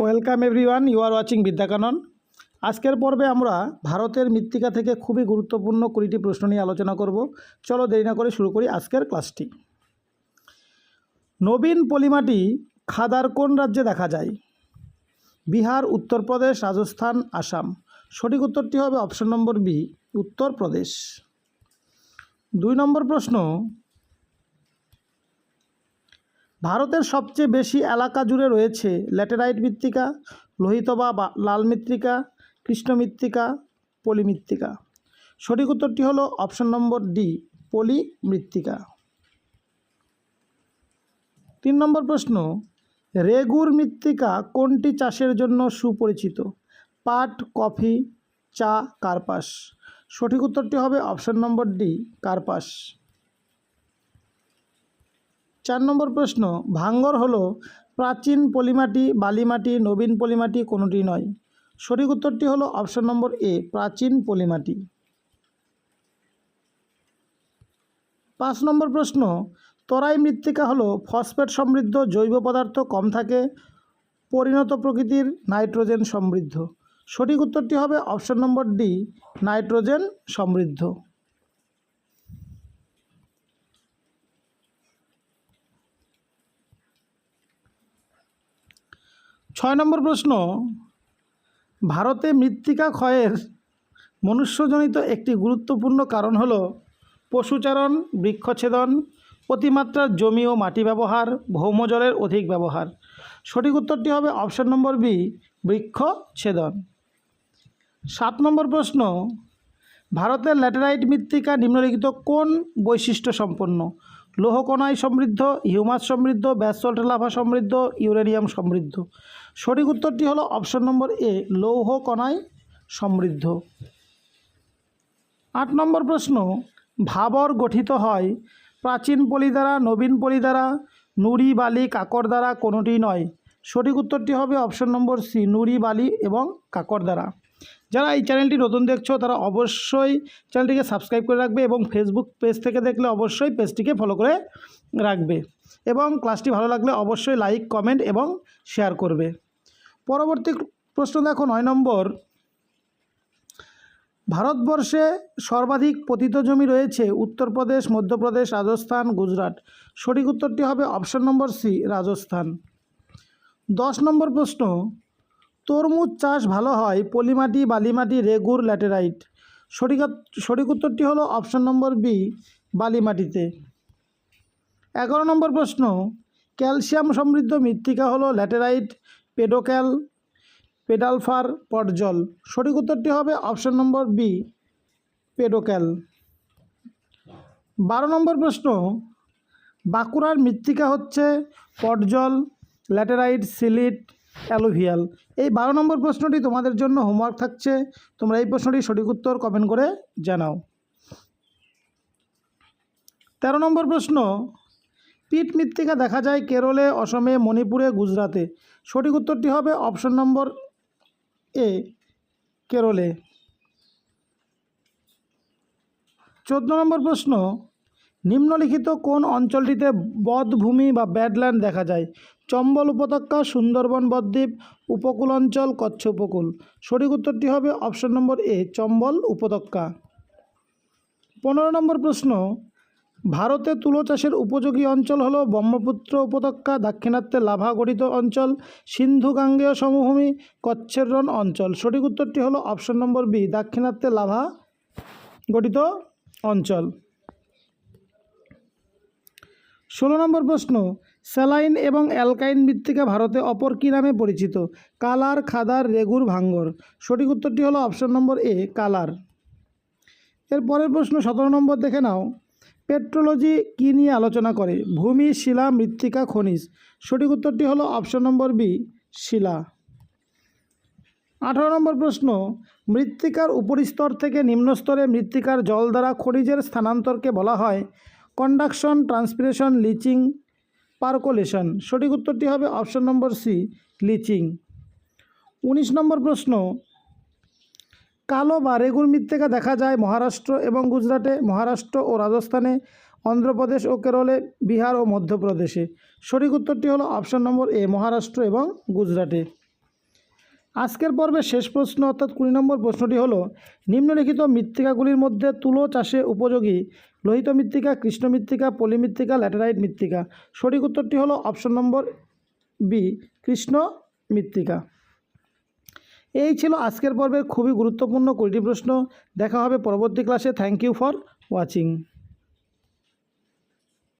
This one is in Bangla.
Welcome everyone you are watching Vidyakanan আজকের পর্বে আমরা ভারতের মৃত্তিকা থেকে খুবই গুরুত্বপূর্ণ কুড়িটি প্রশ্ন নিয়ে আলোচনা করব। চলো দেরি না করে শুরু করি আজকের ক্লাসটি। নবীন পলিমাটি খাদার কোন রাজ্যে দেখা যায়? বিহার, উত্তরপ্রদেশ, রাজস্থান, আসাম। সঠিক উত্তরটি হবে অপশন নম্বর বি, উত্তরপ্রদেশ। দুই নম্বর প্রশ্ন ভারতের সবচেয়ে বেশি এলাকা জুড়ে রয়েছে ল্যাটেরাইট মৃত্তিকা লোহিত বা লাল মৃত্তিকা, কৃষ্ণ মৃত্তিকা, পলি মৃত্তিকা। সঠিক উত্তরটি হলো অপশন নম্বর ডি, পলি মৃত্তিকা। তিন নম্বর প্রশ্ন, রেগুর মৃত্তিকা কোনটি চাষের জন্য সুপরিচিত? পাট, কফি, চা, কার্পাস। সঠিক উত্তরটি হবে অপশন নম্বর ডি, কার্পাস। চার নম্বর প্রশ্ন, ভাঙ্গর হলো প্রাচীন পলিমাটি, বালিমাটি, নবীন পলিমাটি কোনোটি নয়। সঠিক উত্তরটি হলো অপশন নম্বর এ, প্রাচীন পলিমাটি। পাঁচ নম্বর প্রশ্ন, তরাই মৃত্তিকা হলো ফসফেট সমৃদ্ধ জৈব পদার্থ কম থাকে, পরিণত প্রকৃতির নাইট্রোজেন সমৃদ্ধ। সঠিক উত্তরটি হবে অপশন নম্বর ডি, নাইট্রোজেন সমৃদ্ধ। ছয় নম্বর প্রশ্ন, ভারতে মৃত্তিকা ক্ষয়ের মনুষ্যজনিত একটি গুরুত্বপূর্ণ কারণ হল পশুচারণ, বৃক্ষছেদন অতিমাত্রার জমি ও মাটি ব্যবহার ভৌমজলের অধিক ব্যবহার। সঠিক উত্তরটি হবে অপশন নম্বর বি, বৃক্ষছেদন। সাত নম্বর প্রশ্ন, ভারতের ল্যাটেরাইট মৃত্তিকা নিম্নলিখিত কোন বৈশিষ্ট্য সম্পন্ন? লৌহকণায় সমৃদ্ধ, হিউমাস সমৃদ্ধ, ব্যাসল্ট লাভা সমৃদ্ধ, ইউরেনিয়াম সমৃদ্ধ। সঠিক উত্তরটি হলো অপশন নম্বর এ, লৌহ কণায় সমৃদ্ধ। আট নম্বর প্রশ্ন, ভাবর গঠিত হয় প্রাচীন পলি দ্বারা, নবীন পলি দ্বারা, নুড়ি, বালি, কাকর দ্বারা, কোনোটি নয়। সঠিক উত্তরটি হবে অপশন নম্বর সি, নুড়ি, বালি এবং কাকর দ্বারা। যারা এই চ্যানেলটি নতুন দেখছ, তারা অবশ্যই চ্যানেলটিকে সাবস্ক্রাইব করে রাখবে এবং ফেসবুক পেজ থেকে দেখলে অবশ্যই পেজটিকে ফলো করে রাখবে। এবং ক্লাসটি ভালো লাগলে অবশ্যই লাইক, কমেন্ট এবং শেয়ার করবে। পরবর্তী প্রশ্ন দেখো নয় নম্বর। ভারতবর্ষে সর্বাধিক পতিত জমি রয়েছে উত্তরপ্রদেশ, মধ্যপ্রদেশ, রাজস্থান, গুজরাট। সঠিক উত্তরটি হবে অপশন নম্বর সি, রাজস্থান। দশ নম্বর প্রশ্ন, তরমুজ চাষ ভালো হয় পলিমাটি, বালিমাটি, রেগুর, ল্যাটেরাইট? সঠিক সঠিক উত্তরটি হলো অপশন নম্বর বি, বালিমাটিতে। এগারো নম্বর প্রশ্ন, ক্যালসিয়াম সমৃদ্ধ মৃত্তিকা হলো ল্যাটেরাইট। পেডোক্যাল পেডালফার পটজল। সঠিক উত্তরটি হবে অপশন নম্বর বি, পেডোক্যাল। বারো নম্বর প্রশ্ন, বাঁকুড়ার মৃত্তিকা হচ্ছে পটজল, ল্যাটেরাইট, সিলিট, অ্যালোভিয়াল। এই বারো নম্বর প্রশ্নটি তোমাদের জন্য হোমওয়ার্ক থাকছে। তোমরা এই প্রশ্নটি সঠিক উত্তর কমেন্ট করে জানাও। তেরো নম্বর প্রশ্ন পিট মৃত্তিকা দেখা যায় কেরলে, অসমে, মণিপুরে, গুজরাতে। সঠিক উত্তরটি হবে অপশন নম্বর এ, কেরলে। চোদ্দ নম্বর প্রশ্ন, নিম্নলিখিত কোন অঞ্চলটিতে বধভূমি বা ব্যাডল্যান্ড দেখা যায়? চম্বল উপত্যকা, সুন্দরবন বদ্বীপ, উপকূল অঞ্চল, কচ্ছ উপকূল। সঠিক উত্তরটি হবে অপশন নম্বর এ, চম্বল উপত্যকা। পনেরো নম্বর প্রশ্ন ভারতে তুলো চাষের উপযোগী অঞ্চল হলো ব্রহ্মপুত্র উপত্যকা, দাক্ষিণাত্যে লাভা গঠিত অঞ্চল সিন্ধু গাঙ্গেয় সমভূমি কচ্ছের রণ অঞ্চল। সঠিক উত্তরটি হলো অপশন নম্বর বি, দাক্ষিণাত্যে লাভা গঠিত অঞ্চল। ষোলো নম্বর প্রশ্ন, স্যালাইন এবং অ্যালকাইন মৃত্তিকা ভারতে অপর কী নামে পরিচিত? কালার, খাদার, রেগুর, ভাঙ্গর। সঠিক উত্তরটি হলো অপশন নম্বর এ, কালার। এর পরের প্রশ্ন, সতেরো নম্বর দেখে নাও। পেট্রোলজি কী নিয়ে আলোচনা করে? ভূমি, শিলা, মৃত্তিকা, খনিজ। সঠিক উত্তরটি হলো অপশন নম্বর বি, শিলা। আঠারো নম্বর প্রশ্ন, মৃত্তিকার উপরিস্তর থেকে নিম্নস্তরে মৃত্তিকার জল দ্বারা খনিজের স্থানান্তরকে বলা হয় কন্ডাকশন, ট্রান্সপিরেশন, লিচিং, পার্কোলেশন। সঠিক উত্তরটি হবে অপশন নম্বর সি, লিচিং। উনিশ নম্বর প্রশ্ন কালো বা রেগুর মৃত্তিকা দেখা যায় মহারাষ্ট্র এবং গুজরাটে, মহারাষ্ট্র ও রাজস্থানে, অন্ধ্রপ্রদেশ ও কেরলে, বিহার ও মধ্যপ্রদেশে। সঠিক উত্তরটি হলো অপশন নম্বর এ, মহারাষ্ট্র এবং গুজরাটে। আজকের পর্বের শেষ প্রশ্ন অর্থাৎ কুড়ি নম্বর প্রশ্নটি হলো, নিম্নলিখিত মৃত্তিকাগুলির মধ্যে তুলো চাষে উপযোগী লোহিত মৃত্তিকা, কৃষ্ণ মৃত্তিকা পলিমৃত্তিকা ল্যাটেরাইট মৃত্তিকা? সঠিক উত্তরটি হলো অপশন নম্বর বি, কৃষ্ণ মৃত্তিকা। এই ছিল আজকের পর্বের খুবই গুরুত্বপূর্ণ কুড়িটি প্রশ্ন। দেখা হবে পরবর্তী ক্লাসে থ্যাংক ইউ ফর ওয়াচিং